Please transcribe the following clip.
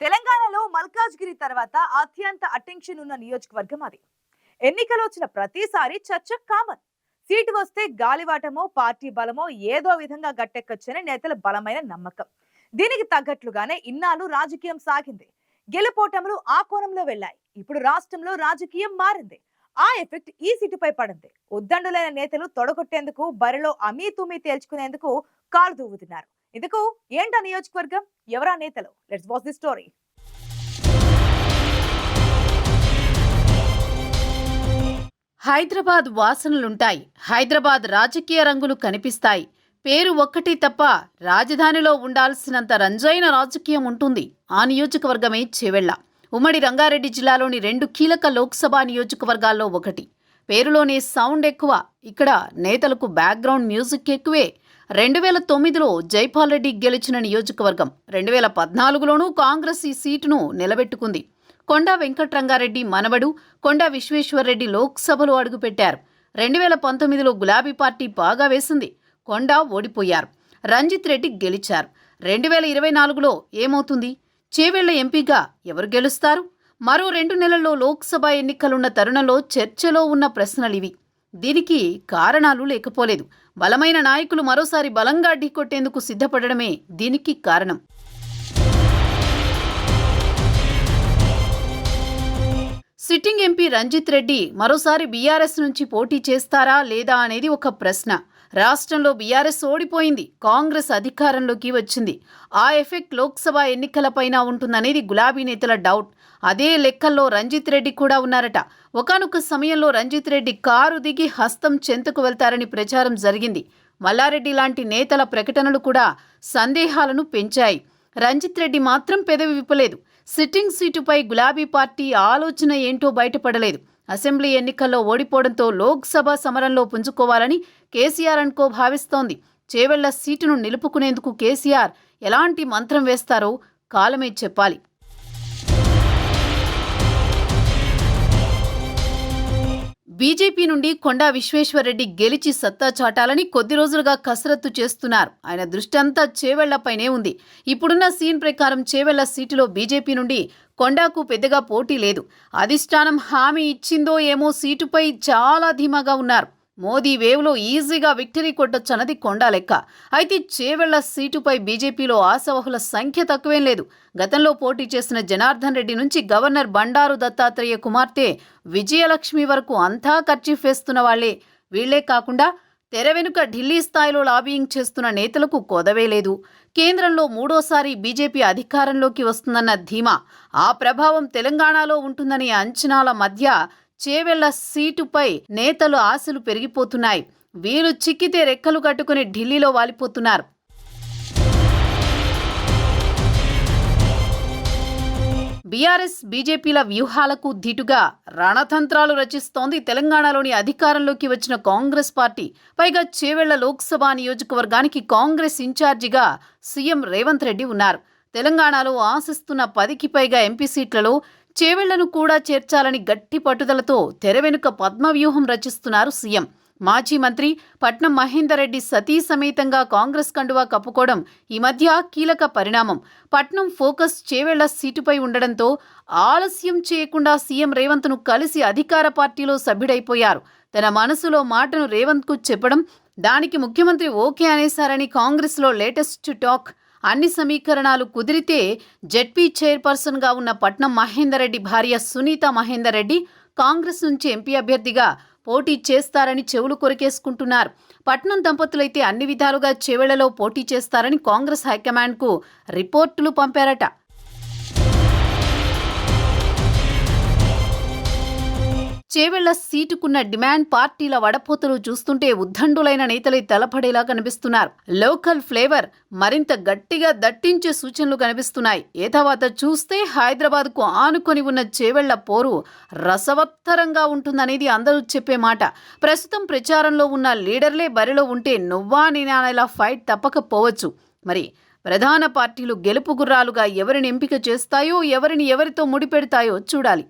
తెలంగాణలో మల్కాజ్గిరి తర్వాత అత్యంత అటెన్షన్ ఉన్న నియోజకవర్గం అది. ఎన్నికలు వచ్చిన ప్రతిసారి చర్చ కామన్. సీటు వస్తే గాలివాటమో పార్టీ బలమో ఏదో విధంగా గట్టెక్కొచ్చని నేతల బలమైన నమ్మకం. దీనికి తగ్గట్లుగానే ఇన్నాళ్ళు రాజకీయం సాగింది. గెలుపోటములు ఆ కోణంలో వెళ్ళాయి. ఇప్పుడు రాష్ట్రంలో రాజకీయం మారింది. ఆ ఎఫెక్ట్ ఈ సీటుపై పడింది. ఉద్దండులైన నేతలు తొడగొట్టేందుకు బరిలో అమీ తుమీ తేల్చుకునేందుకు కాలు దూవుతున్నారు. ఇందుకు ఏంటా నియోజకవర్గం? ఎవరా నేతలు? Let's watch the story Hyderabad వాసనలుంటాయి. Hyderabad రాజకీయ రంగులు కనిపిస్తాయి. పేరు ఒక్కటి తప్ప రాజధానిలో ఉండాల్సినంత రంజైన రాజకీయం ఉంటుంది. ఆ నియోజకవర్గమే చెవెళ్ళ. ఉమ్మడి రంగారెడ్డి జిల్లాలోని రెండు కీలక లోక్సభ నియోజకవర్గాల్లో ఒకటి. పేరులోనే సౌండ్ ఎక్కువ. ఇక్కడ నేతలకు బ్యాక్గ్రౌండ్ మ్యూజిక్ ఎక్కువే. రెండు వేల తొమ్మిదిలో జైపాల్ రెడ్డి గెలిచిన నియోజకవర్గం. రెండు వేల పద్నాలుగులోనూ కాంగ్రెస్ ఈ సీటును నిలబెట్టుకుంది. కొండా వెంకట్రంగారెడ్డి మనవడు కొండా విశ్వేశ్వర్రెడ్డి లోక్సభలో అడుగుపెట్టారు. రెండు వేల పంతొమ్మిదిలో గులాబీ పార్టీ బాగా వేసింది. కొండా ఓడిపోయారు. రంజిత్ రెడ్డి గెలిచారు. రెండు వేల ఇరవై నాలుగులో ఏమవుతుంది? చేవెళ్ళ ఎంపీగా ఎవరు గెలుస్తారు? మరో రెండు నెలల్లో లోక్సభ ఎన్నికలున్న తరుణంలో చర్చలో ఉన్న ప్రశ్నలివి. దీనికి కారణాలు లేకపోలేదు. బలమైన నాయకులు మరోసారి బలంగా ఢీకొట్టేందుకు సిద్ధపడడమే దీనికి కారణం. సిట్టింగ్ ఎంపీ రంజిత్ రెడ్డి మరోసారి బీఆర్ఎస్ నుంచి పోటీ చేస్తారా లేదా అనేది ఒక ప్రశ్న. రాష్ట్రంలో బీఆర్ఎస్ ఓడిపోయింది కాంగ్రెస్ అధికారంలోకి వచ్చింది. ఆ ఎఫెక్ట్ లోక్సభ ఎన్నికలపైన ఉంటుందనేది గులాబీ నేతల డౌట్. అదే లెక్కల్లో రంజిత్ రెడ్డి కూడా ఉన్నారట. ఒకనొక సమయంలో రంజిత్ రెడ్డి కారు దిగి హస్తం చెంతకు వెళ్తారని ప్రచారం జరిగింది. మల్లారెడ్డి లాంటి నేతల ప్రకటనలు కూడా సందేహాలను పెంచాయి. రంజిత్ రెడ్డి మాత్రం పెదవి విప్పలేదు. సిట్టింగ్ సీటుపై గులాబీ పార్టీ ఆలోచన ఏంటో బయటపడలేదు. అసెంబ్లీ ఎన్నికల్లో ఓడిపోవడంతో లోక్సభ సమరంలో పుంజుకోవాలని కేసీఆర్ అనుకో భావిస్తోంది. చేవెళ్ళ సీటును నిలుపుకునేందుకు కేసీఆర్ ఎలాంటి మంత్రం వేస్తారో కాలమే చెప్పాలి. బీజేపీ నుండి కొండా విశ్వేశ్వరరెడ్డి గెలిచి సత్తా చాటాలని కొద్ది రోజులుగా కసరత్తు చేస్తున్నారు. ఆయన దృష్టి అంతా చేవెళ్ళపైనే ఉంది. ఇప్పుడున్న సీన్ ప్రకారం చేవెళ్ళ సీటులో బీజేపీ నుండి కొండాకు పెద్దగా పోటీ లేదు. అధిష్టానం హామీ ఇచ్చిందో ఏమో సీటుపై చాలా ధీమాగా ఉన్నారు. మోదీ వేవ్లో ఈజీగా విక్టరీ కొట్టొచ్చన్నది కొండా లెక్క. అయితే చేవెళ్ళ సీటుపై బీజేపీలో ఆశావహుల సంఖ్య తక్కువేం లేదు. గతంలో పోటీ చేసిన జనార్దన్ రెడ్డి నుంచి గవర్నర్ బండారు దత్తాత్రేయ కుమార్తె విజయలక్ష్మి వరకు అంతా ఖర్చీఫ్ వేస్తున్న వాళ్ళే వీళ్ళే కాకుండా తెర వెనుక ఢిల్లీ స్థాయిలో లాబియింగ్ చేస్తున్న నేతలకు కొదవే లేదు. కేంద్రంలో మూడోసారి బీజేపీ అధికారంలోకి వస్తుందన్న ధీమా. ఆ ప్రభావం తెలంగాణలో ఉంటుందనే అంచనాల మధ్య చేవెళ్ళ సీటుపై నేతలు ఆశలు పెరిగిపోతున్నాయి. వీరు చిక్కితే రెక్కలు కట్టుకుని ఢిల్లీలో వాలిపోతున్నారు. బీఆర్ఎస్ బీజేపీల వ్యూహాలకు ధీటుగా రణతంత్రాలు రచిస్తోంది తెలంగాణలోని అధికారంలోకి వచ్చిన కాంగ్రెస్ పార్టీ. పైగా చేవెళ్ళ లోక్సభ నియోజకవర్గానికి కాంగ్రెస్ ఇన్ఛార్జిగా సీఎం రేవంత్ రెడ్డి ఉన్నారు. తెలంగాణలో ఆశిస్తున్న పదికి పైగా ఎంపీ సీట్లలో చేవెళ్ళను కూడా చేర్చాలని గట్టి పట్టుదలతో తెర వెనుక పద్మవ్యూహం రచిస్తున్నారు సీఎం. మాజీ మంత్రి పట్నం మహేందర్ రెడ్డి సతీ సమేతంగా కాంగ్రెస్ కండువా కప్పుకోవడం ఈ మధ్య కీలక పరిణామం. పట్నం ఫోకస్ చేవెళ్ళ సీటుపై ఉండడంతో ఆలస్యం చేయకుండా సీఎం రేవంత్ను కలిసి అధికార పార్టీలో సభ్యుడైపోయారు. తన మనసులో మాటను రేవంత్కు చెప్పడం దానికి ముఖ్యమంత్రి ఓకే అనేశారని కాంగ్రెస్లో లేటెస్ట్ టాక్ అన్ని సమీకరణాలు కుదిరితే జెడ్పీ చైర్పర్సన్గా ఉన్న పట్నం మహేందర్ రెడ్డి భార్య సునీత మహేందర్ రెడ్డి కాంగ్రెస్ నుంచి ఎంపీ అభ్యర్థిగా పోటీ చేస్తారని చెవులు కొరికేసుకుంటున్నారు. పట్నం దంపతులైతే అన్ని విధాలుగా చెవులలో పోటీ చేస్తారని కాంగ్రెస్ హైకమాండ్కు రిపోర్టులు పంపారట. చేవెళ్ళ సీటుకున్న డిమాండ్ పార్టీల వడపోతలు చూస్తుంటే ఉద్దండులైన నేతలే తలపడేలా కనిపిస్తున్నారు. లోకల్ ఫ్లేవర్ మరింత గట్టిగా దట్టించే సూచనలు కనిపిస్తున్నాయి. ఏ తర్వాత చూస్తే హైదరాబాద్కు ఆనుకొని ఉన్న చేవెళ్ళ పోరు రసవత్తరంగా ఉంటుందనేది అందరూ చెప్పే మాట. ప్రస్తుతం ప్రచారంలో ఉన్న లీడర్లే బరిలో ఉంటే నువ్వా నేనేలా ఫైట్ తప్పకపోవచ్చు. మరి ప్రధాన పార్టీలు గెలుపు గుర్రాలుగా ఎవరిని ఎంపిక చేస్తాయో ఎవరిని ఎవరితో ముడిపెడతాయో చూడాలి.